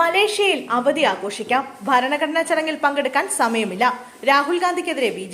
മലേഷ്യയിൽ അവധി ആഘോഷിക്കാം. ഭരണഘടനാ ചടങ്ങിൽ പങ്കെടുക്കാൻ സമയമില്ല. രാഹുൽ ഗാന്ധിക്കെതിരെ ബി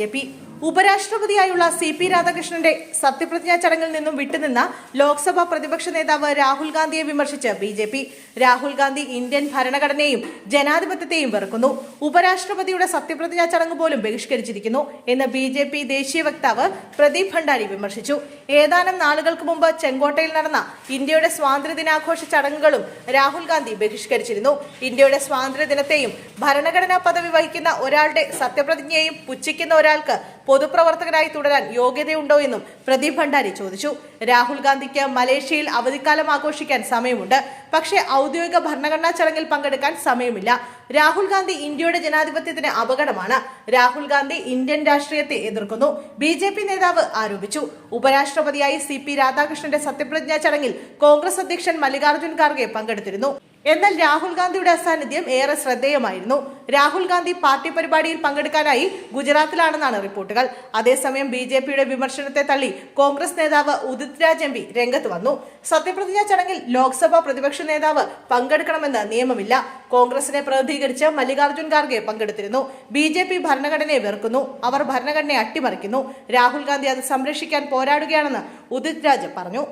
ഉപരാഷ്ട്രപതിയായുള്ള സി പി രാധാകൃഷ്ണന്റെ സത്യപ്രതിജ്ഞാ ചടങ്ങിൽ നിന്നും വിട്ടുനിന്ന ലോക്സഭാ പ്രതിപക്ഷ നേതാവ് രാഹുൽ ഗാന്ധിയെ വിമർശിച്ച് B J P. Rahul Gandhi Indian ഭരണഘടനയെയും ജനാധിപത്യത്തെയും വെറുക്കുന്നു. ഉപരാഷ്ട്രപതിയുടെ സത്യപ്രതിജ്ഞാ ചടങ്ങ് പോലും ബഹിഷ്കരിച്ചിരിക്കുന്നു എന്ന് ബി ജെ പി ദേശീയ വക്താവ് പ്രദീപ് ഭണ്ഡാരി വിമർശിച്ചു. ഏതാനും നാളുകൾക്ക് മുമ്പ് ചെങ്കോട്ടയിൽ നടന്ന ഇന്ത്യയുടെ സ്വാതന്ത്ര്യ ദിനാഘോഷ ചടങ്ങുകളും രാഹുൽ ഗാന്ധി ബഹിഷ്കരിച്ചിരുന്നു. ഇന്ത്യയുടെ സ്വാതന്ത്ര്യദിനത്തെയും ഭരണഘടനാ പദവി വഹിക്കുന്ന ഒരാളുടെ സത്യപ്രതിജ്ഞയെയും പുച്ഛിക്കുന്ന ഒരാൾക്ക് പൊതുപ്രവർത്തകരായി തുടരാൻ യോഗ്യതയുണ്ടോ എന്നും പ്രദീപ് ഭണ്ഡാരി ചോദിച്ചു. രാഹുൽ ഗാന്ധിക്ക് മലേഷ്യയിൽ അവധിക്കാലം ആഘോഷിക്കാൻ സമയമുണ്ട്. പക്ഷേ ഔദ്യോഗിക ഭരണഘടനാ ചടങ്ങിൽ പങ്കെടുക്കാൻ സമയമില്ല. രാഹുൽ ഗാന്ധി ഇന്ത്യയുടെ ജനാധിപത്യത്തിന് അപകടമാണ്. രാഹുൽ ഗാന്ധി ഇന്ത്യൻ രാഷ്ട്രീയത്തെ എതിർക്കുന്നു. ബി ജെ പി നേതാവ് ആരോപിച്ചു. ഉപരാഷ്ട്രപതിയായി സി പി രാധാകൃഷ്ണന്റെ സത്യപ്രതിജ്ഞാ ചടങ്ങിൽ കോൺഗ്രസ് അധ്യക്ഷൻ മല്ലികാർജുൻ ഖാർഗെ പങ്കെടുത്തിരുന്നു. എന്നാൽ രാഹുൽ ഗാന്ധിയുടെ അസാന്നിധ്യം ഏറെ ശ്രദ്ധേയമായിരുന്നു. രാഹുൽ ഗാന്ധി പാർട്ടി പരിപാടിയിൽ പങ്കെടുക്കാനായി ഗുജറാത്തിലാണെന്നാണ് റിപ്പോർട്ടുകൾ. അതേസമയം ബി ജെ പിയുടെ വിമർശനത്തെ തള്ളി കോൺഗ്രസ് നേതാവ് ഉദിത് രാജ് എം പി രംഗത്ത് വന്നു. സത്യപ്രതിജ്ഞാ ചടങ്ങിൽ ലോക്സഭാ പ്രതിപക്ഷ നേതാവ് പങ്കെടുക്കണമെന്ന് നിയമമില്ല. കോൺഗ്രസിനെ പ്രതിനിധീകരിച്ച് മല്ലികാർജുൻ ഖാർഗെ പങ്കെടുത്തിരുന്നു. ബി ജെ പി ഭരണഘടനയെ വെറുക്കുന്നു. അവർ ഭരണഘടനയെ അട്ടിമറിക്കുന്നു. രാഹുൽ ഗാന്ധി അത് സംരക്ഷിക്കാൻ പോരാടുകയാണെന്ന് ഉദിത് രാജ് പറഞ്ഞു.